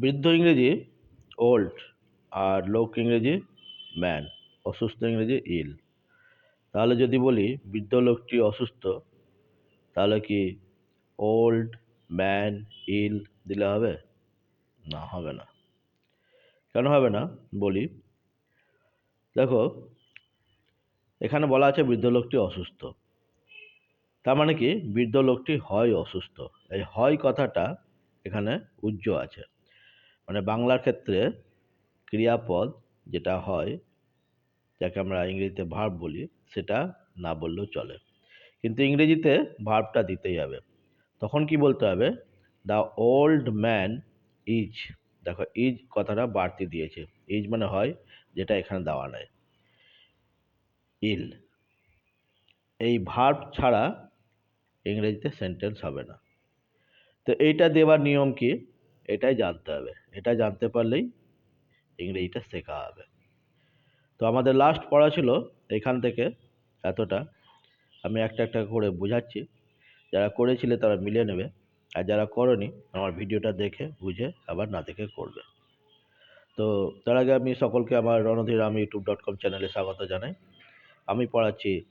বৃদ্ধ ইংরেজি old are লোক ইংরেজি ম্যান অসুস্থ ইংরেজি ইল তাহলে যদি বলি বৃদ্ধ লোকটি অসুস্থ, তাহলে কি ওল্ড ম্যান ইল দিলে হবে? না হবে না। কেন হবে না? বলি, দেখো, এখানে বলা আছে বৃদ্ধ লোকটি অসুস্থ। তার মানে কি? বৃদ্ধ লোকটি হয় অসুস্থ। এই হয় কথাটা এখানে উজ্জ্ব আছে। মানে বাংলার ক্ষেত্রে ক্রিয়াপদ যেটা হয়, যাকে আমরা ইংরেজিতে ভার্ব বলি, সেটা না বললেও চলে। কিন্তু ইংরেজিতে ভার্বটা দিতেই হবে। তখন কি বলতে হবে? দ্য ওল্ড ম্যান ইজ দেখো ইজ কথাটা বাড়তি দিয়েছে। ইজ মানে হয় যেটা এখানে দেওয়া নেই। ইল এই ভার্ব ছাড়া ইংরেজিতে সেন্টেন্স হবে না। তো এইটা দেওয়ার নিয়ম কি? এটাই জানতে হবে। এটা জানতে পারলেই ইংরেজিটা শেখা হবে। তো আমাদের লাস্ট পড়া ছিল এখান থেকে এতটা। আমি একটা একটা করে বোঝাচ্ছি। যারা করেছিলে তারা মিলিয়ে নেবে। আর যারা করনি, আমার ভিডিওটা দেখে, বুঝে, আবার না দেখে করবে। তো তার আগে আমি সকলকে আমার রণধীর আমি ইউটিউব ডট কম চ্যানেলে স্বাগত জানাই। আমি পড়াচ্ছি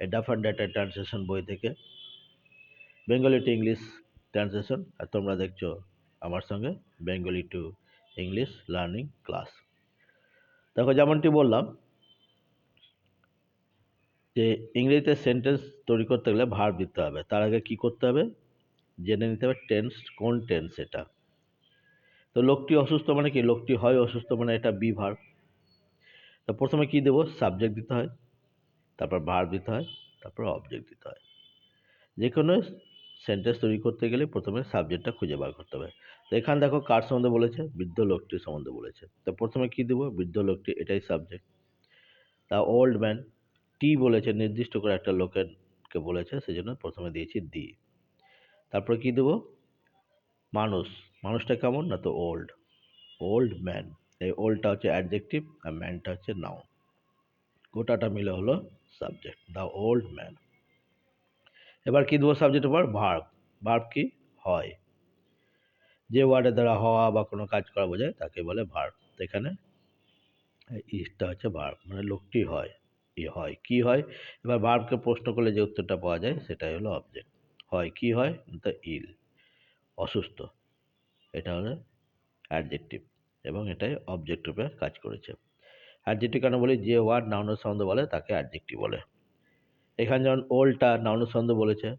ডাফ অ্যান্ড ডেটা ট্রান্সলেশন বই থেকে। বেঙ্গলি টু ইংলিশ ট্রান্সলেশন আর তোমরা দেখছ আমার সঙ্গে Bengali to English learning class দেখো, যেমনটি বললাম যে ইংরেজিতে সেন্টেন্স তৈরি করতে গেলে ভার দিতে হবে। তার আগে কি করতে হবে? জেনে নিতে হবে টেন্স কোন টেন্স এটা। তো লোকটি অসুস্থ মানে কি? লোকটি হয় অসুস্থ মানে এটা বি ভার তো প্রথমে কি দেবো? সাবজেক্ট দিতে হয়, তারপর ভার দিতে হয়, তারপর অবজেক্ট দিতে হয়। যে কোনো সেন্টেন্স তৈরি করতে গেলে প্রথমে সাবজেক্টটা খুঁজে বার করতে হবে। তো এখানে দেখো কার সম্বন্ধে বলেছে? বৃদ্ধ লোকটির সম্বন্ধে বলেছে। তো প্রথমে কি দেবো? বৃদ্ধ লোকটি, এটাই সাবজেক্ট তা ওল্ড ম্যান টি বলেছে, নির্দিষ্ট করে একটা লোকেরকে বলেছে সেই জন্য প্রথমে দিয়েছি দি তারপরে কি দেবো? মানুষ। মানুষটা কেমন? না তো ওল্ড ওল্ড ম্যান এই ওল্ডটা হচ্ছে অ্যাডজেক্টিভ আর ম্যানটা হচ্ছে নাউন গোটাটা মিলে হলো সাবজেক্ট দ্য ওল্ড ম্যান এবার কি দেবো সাবজেক্ট উপর? ভার্ব ভার্ব কি? হয়। যে ওয়ার্ডের দ্বারা হওয়া বা কোনো কাজ করা বোঝায়, তাকে বলে ভার্ব এখানে ইসটা হচ্ছে ভার্ব মানে লোকটি হয় ই হয়, কি হয়? এবার ভার্বকে প্রশ্ন করলে যে উত্তরটা পাওয়া যায়, সেটাই হলো অবজেক্ট হয়, কি হয়? The ill. অসুস্থ। এটা হলো অ্যাডজেক্টিভ এবং এটাই অবজেক্ট রূপে কাজ করেছে। অ্যাডজেক্টিভ কেন বলি? যে ওয়ার্ড নাউনের ছন্দ বলে, তাকে অ্যাডজেক্টিভ বলে। এখানে যেমন ওল্ডটা নাউনের ছন্দ বলেছে,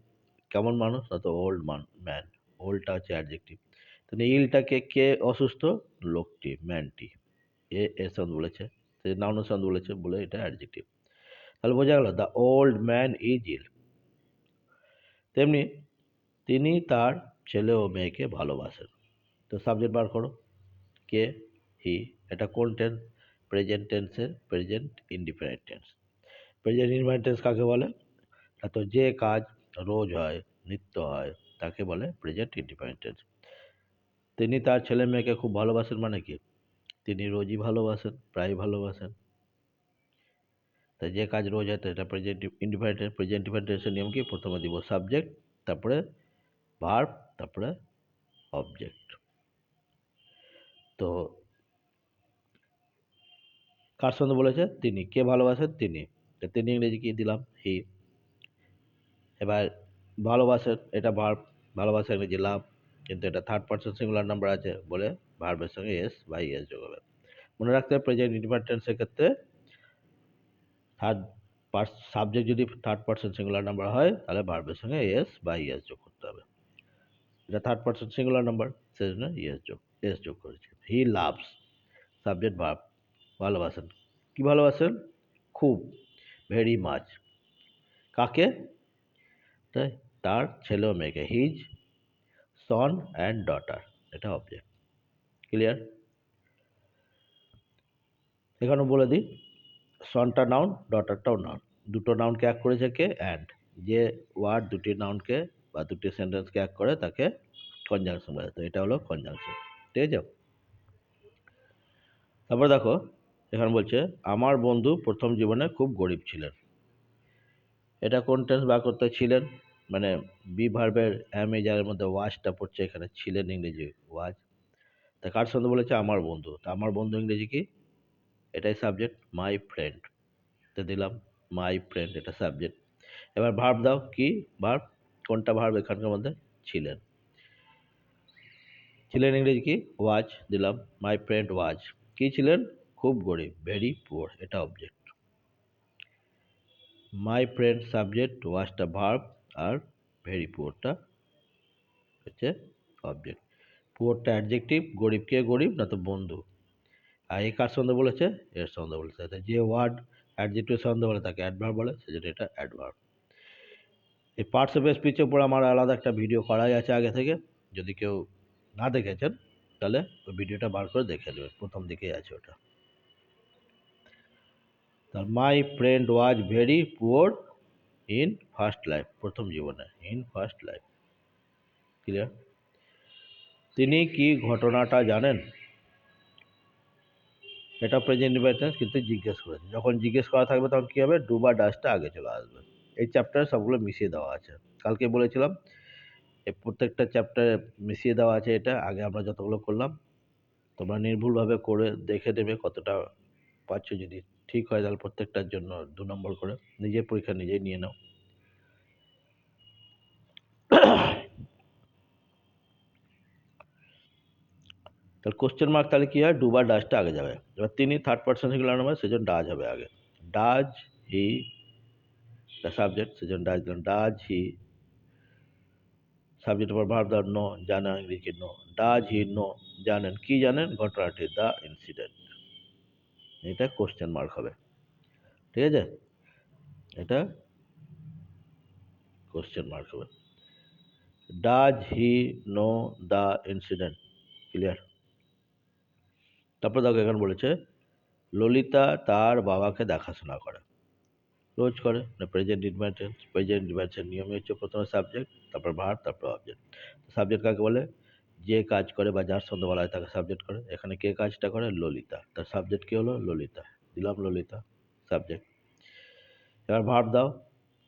কেমন মানুষ? না তো ওল্ড মান, ম্যান। ওল্ডটা হচ্ছে অ্যাডজেক্টিভ। তাহলে ইলটাকে কে অসুস্থ? লোকটি, ম্যানটি। এ ছন্দ বলেছে। সে নাউনের ছন্দ বলেছে বলে এটা অ্যাডজেক্টিভ। তাহলে বোঝা গেল, the old man is ill. তেমনি তিনি তার ছেলে ও মেয়েকে ভালোবাসেন। তো সাবজেক্ট বার করো। কে, হি, এটা কোন টেন্স? প্রেজেন্ট টেন্সের, present indifferent tense. Present indifferent tense কাকে বলে? না তো যে কাজ রোজ হয়, নিত্য হয়, তাকে বলে প্রেজেন্ট ইনডিফারেন্ট টেন্স তিনি তার ছেলে মেয়েকে খুব ভালোবাসেন মানে কি? তিনি রোজই ভালোবাসেন প্রায় ভালোবাসেন। তাই যে কাজ রোজ হয় এটা প্রেজেন্ট ইন্ডিপেন্ডেন্ট প্রেজেন্ট ইন্ডিপেন্ডেন্সের নিয়ম কি? প্রথমে দিব সাবজেক্ট, তারপরে ভার্ব, তারপরে অবজেক্ট। তো কার সঙ্গে বলেছে? তিনি। কে ভালোবাসেন? তিনি। তিনি ইংরেজি কি দিলাম, হি। এবার ভালোবাসেন এটা ভার্ব ভালোবাসা ইংরেজি লাভ কিন্তু এটা থার্ড পার্সন সিঙ্গুলার নাম্বার আছে বলে ভার্বের সঙ্গে এস বা ইএস যোগ হবে। মনে রাখতে হবে প্রেজেন্ট ইন্ডিপেন্ডেন্সের ক্ষেত্রে থার্ড পার্স সাবজেক্ট যদি থার্ড পার্সন সিঙ্গুলার নাম্বার হয়, তাহলে ভার্বের সঙ্গে এস বা ইএস যোগ করতে হবে। এটা থার্ড পার্সন সিঙ্গুলার নাম্বার সেই জন্য ইএস যোগ এস যোগ করেছে। হি লাভস সাবজেক্ট ভার্ব ভালোবাসেন। কী ভালোবাসেন? খুব। ভেরি মাচ কাকে? তার ছেলে ও মেয়েকে হিজ সন অ্যান্ড ডটার এটা অবজেক্ট ক্লিয়ার এখানে বলে দিই সনটা নাউন ডটারটাও নাউন দুটো নাউনকে এক করেছে কে? অ্যান্ড যে ওয়ার্ড দুটি নাউনকে বা দুটি সেন্টেন্সকে এক করে, তাকে কনজাংশন বলে। তো এটা হলো কনজাংশন ঠিক আছে? তারপর দেখো এখানে বলছে, আমার বন্ধু প্রথম জীবনে খুব গরিব ছিলেন। এটা কোন টেন্স বার করতে ছিলেন? মানে বি ভার্বের এম এ যার মধ্যে ওয়াজটা পড়ছে, এখানে ছিলেন ইংরেজি ওয়াজ তা কার সঙ্গে বলেছে? আমার বন্ধু। তা আমার বন্ধু ইংরেজি কি? এটাই সাবজেক্ট মাই ফ্রেন্ড তো দিলাম মাই ফ্রেন্ড এটা সাবজেক্ট এবার ভার্ব দাও, কি ভার্ব কোনটা ভার্ব এখানকার মধ্যে? ছিলেন। ছিলেন ইংরেজি কি? ওয়াজ দিলাম মাই ফ্রেন্ড ওয়াজ কি ছিলেন? খুব গরিব ভেরি পুয়ার এটা অবজেক্ট মাই ফ্রেন্ড সাবজেক্ট ওয়াজটা ভার্ব আর ভেরি পুয়ারটা হচ্ছে অবজেক্ট পুয়ারটা অ্যাডজেক্টিভ গরিব কে গরিব, না তো বন্ধু। আর এ কার সন্ধে বলেছে? এর সন্ধে বলেছে। যে ওয়ার্ড অ্যাডজেক্টিভ সন্ধে বলে, তাকে অ্যাডভার্ব বলে, সেজন্য এটা অ্যাডভার্ব এই পার্টস অফ স্পিচের উপর আমার আলাদা একটা ভিডিও করাই আছে আগে থেকে। যদি কেউ না দেখেছেন, তাহলে ওই ভিডিওটা বার করে দেখে নেবেন। প্রথম দিকেই আছে ওটা। তার my friend was very poor in first life, প্রথম জীবনে, ইন ফার্স্ট লাইফ। ক্লিয়ার? তিনি কি ঘটনাটা জানেন? এটা প্রেজেন্ট ইনভাইটেন্স, কিন্তু জিজ্ঞেস করেছে যখন জিজ্ঞেস করা থাকবে তখন কী হবে? ডুবা ডাস্টটা আগে চলে আসবে। এই চ্যাপ্টার সবগুলো মিশিয়ে দেওয়া আছে। কালকে বলেছিলাম, এই প্রত্যেকটা চ্যাপ্টারে মিশিয়ে দেওয়া আছে এটা। আগে আমরা যতগুলো করলাম, তোমরা নির্ভুলভাবে করে দেখে নেবে কতটা পাচ্ছ যদি ঠিক হয় তাহলে প্রত্যেকটার জন্য দু নম্বর করে। নিজের পরীক্ষা নিজেই নিয়ে নাও। তাহলে কোশ্চেন মার্ক তাহলে কী হয়? ডু বা ডাজটা আগে যাবে। এবার তিনি থার্ড পার্সন সিঙ্গুলার নাম্বার সেজন্য ডাজ হবে আগে। ডাজ হি দ্য সাবজেক্ট সেজন্য ডাজ দিলাম। ডাজ হি সাবজেক্ট উপর ভাব দেওয়ার নো জানা ইংরেজি নো ডাজ হি নো জানেন, কি জানেন? ঘটনাটি দ্য ইনসিডেন্ট এটা কোশ্চেন মার্ক হবে। ঠিক আছে? এটা কোশ্চেন মার্ক হবে। Does he know the incident clear তারপর দেখো এখানে বলেছে, ললিতা তার বাবাকে দেখাশোনা করে। রোজ করে। না প্রেজেন্ট ইনভার্টেন্স প্রেজেন্ট ইনভার্টেন্স নিয়মে হচ্ছে প্রথমে সাবজেক্ট তারপর ভার তারপর অবজেক্ট সাবজেক্ট কাকে বলে? যে কাজ করে বা যার সঙ্গে বলা হয় তাকে সাবজেক্ট করে, এখানে কে কাজটা করে? ললিতা। তার সাবজেক্ট কী হলো? ললিতা। দিলাম ললিতা সাবজেক্ট এবার ভাব দাও,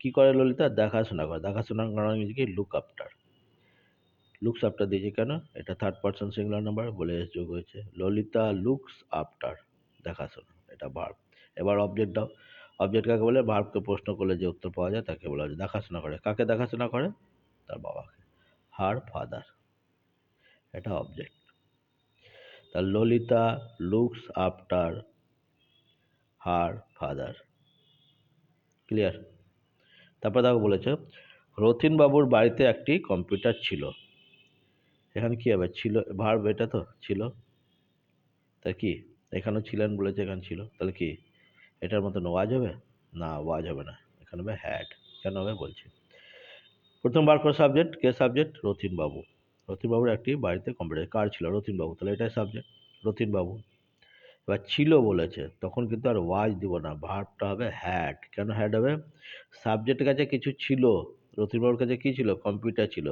কি করে ললিতা? দেখাশোনা করে। দেখাশোনা করা কি লুক আফটার লুকস আফটার দিয়েছি কেন? এটা থার্ড পার্সন সিঙ্গুলার নাম্বার বলে যোগ হয়েছে। ললিতা লুকস আফটার দেখাশোনা, এটা ভার্ব এবার অবজেক্ট দাও। অবজেক্ট কাকে বলে? ভার্বকে প্রশ্ন করলে যে উত্তর পাওয়া যায় তাকে বলা হয় দেখাশোনা করে। কাকে দেখাশোনা করে? তার বাবাকে। হার ফাদার এটা অবজেক্ট তার Lalita looks after her father clear তারপর দেখো বলেছে, রথিন বাবুর বাড়িতে একটি কম্পিউটার ছিল। এখানে কী হবে? ছিল ভার্ব এটা তো? ছিল। তা কি? এখানেও ছিলেন বলেছে, এখানে ছিল। তাহলে কি? এটার মতন ওয়াজ হবে? না ওয়াজ হবে না। এখানে হবে হ্যাড কেন হবে? বলছি। প্রথম বার করে সাবজেক্ট কে সাবজেক্ট রথিন বাবু রথিন বাবুর একটি বাড়িতে কম্পিউটার কার ছিল রথিন বাবু তাহলে এটাই সাবজেক্ট রথিন বাবু এবার ছিল বলেছে, তখন কিন্তু আর ওয়াজ দিব না ভার্বটা হবে হ্যাড কেন হ্যাড হবে? সাবজেক্টের কাছে কিছু ছিল রথিনবাবুর কাছে কী ছিল? কম্পিউটার ছিল।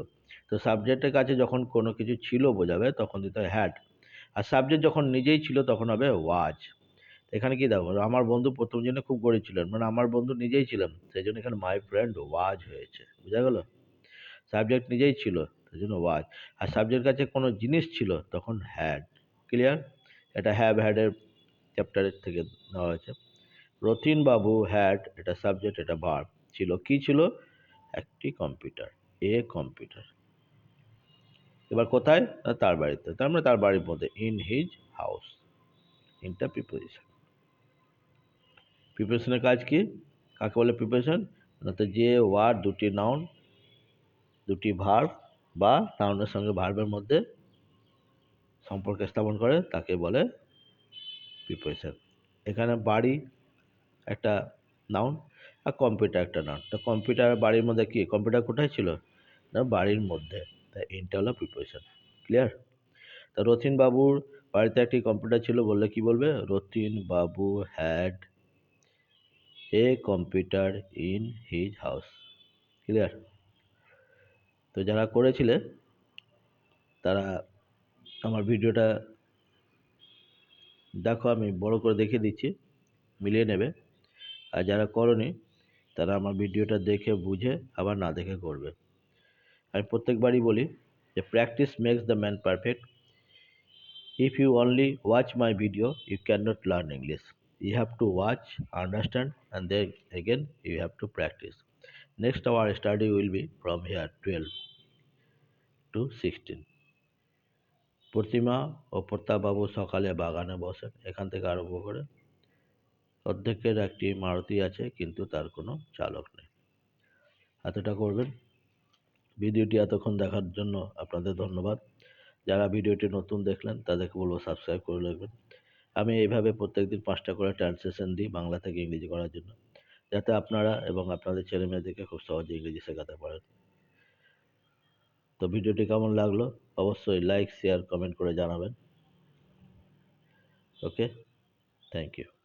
তো সাবজেক্টের কাছে যখন কোনো কিছু ছিল বোঝাবে, তখন দিতে হয় হ্যাড আর সাবজেক্ট যখন নিজেই ছিল, তখন হবে ওয়াজ এখানে কি দেখো, আমার বন্ধু প্রথম জন্য খুব গরিব ছিলেন মানে আমার বন্ধু নিজেই ছিলেন, সেই জন্য এখানে মাই ফ্রেন্ড ওয়াজ হয়েছে। বুঝা গেল? সাবজেক্ট নিজেই ছিল। সেই জন্য ওয়াজ আর সাবজেক্ট কাছে কোনো জিনিস ছিল? তখন হ্যাড ক্লিয়ার এটা হ্যাভ হ্যাডের চ্যাপ্টারের থেকে নেওয়া হয়েছে। রথিন বাবু হ্যাড এটা সাবজেক্ট এটা ভার্ব ছিল কি ছিল? একটি কম্পিউটার এ কম্পিউটার এবার কোথায়? তার বাড়িতে। তার মানে তার বাড়ির মধ্যে। In his house into preparation প্রিপারেশনের কাজ কি? কাকে বলে প্রিপারেশন না তো যে ওয়ার্ড দুটি নাউন দুটি ভার্ব বা নাউনের সঙ্গে ভার্বের মধ্যে সম্পর্ক স্থাপন করে, তাকে বলে প্রিপারেশন এখানে বাড়ি একটা নাউন আর কম্পিউটার একটা নাউন তো কম্পিউটার বাড়ির মধ্যে কি কম্পিউটার কোথায় ছিল? না, বাড়ির মধ্যে। তাই ইনটা হলো প্রিপারেশন ক্লিয়ার তা রথিন বাবুর বাড়িতে একটি কম্পিউটার ছিল, বললে কি বলবে? Rathin babu had a computer in his house clear তো যারা করেছিলে, তারা আমার ভিডিওটা দেখো, আমি বড় করে দেখিয়ে দিচ্ছি, মিলিয়ে নেবে। আর যারা করনি, তারা আমার ভিডিওটা দেখে, বুঝে, আবার না দেখে করবে। আমি প্রত্যেকবারই বলি যে practice makes the man perfect if you only watch my video, you cannot learn english. You have to watch, understand, and then again, you have to practice. Next our study will be from here 12 to 16 Pratima ও প্রতাপবাবু সকালে বাগানে বসেন। এখান থেকে আরম্ভ করে অর্ধেকের একটি মারুতি আছে, কিন্তু তার কোনো চালক নেই। এতটা করবেন। ভিডিওটি এতক্ষণ দেখার জন্য আপনাদের ধন্যবাদ। যারা ভিডিওটি নতুন দেখলেন, তাদেরকে বলব সাবস্ক্রাইব করে রাখবেন। আমি এইভাবে প্রত্যেকদিন পাঁচটা করে ট্রান্সলেশন দিই বাংলা থেকে ইংরেজি করার জন্য। যাতে আপনারা এবং আপনাদের ছেলে মেয়েদেরকে খুব সহজে ইংরেজি শেখাতে পারেন। তো ভিডিওটি কেমন লাগল? অবশ্যই লাইক শেয়ার কমেন্ট করে জানাবেন। Okay thank you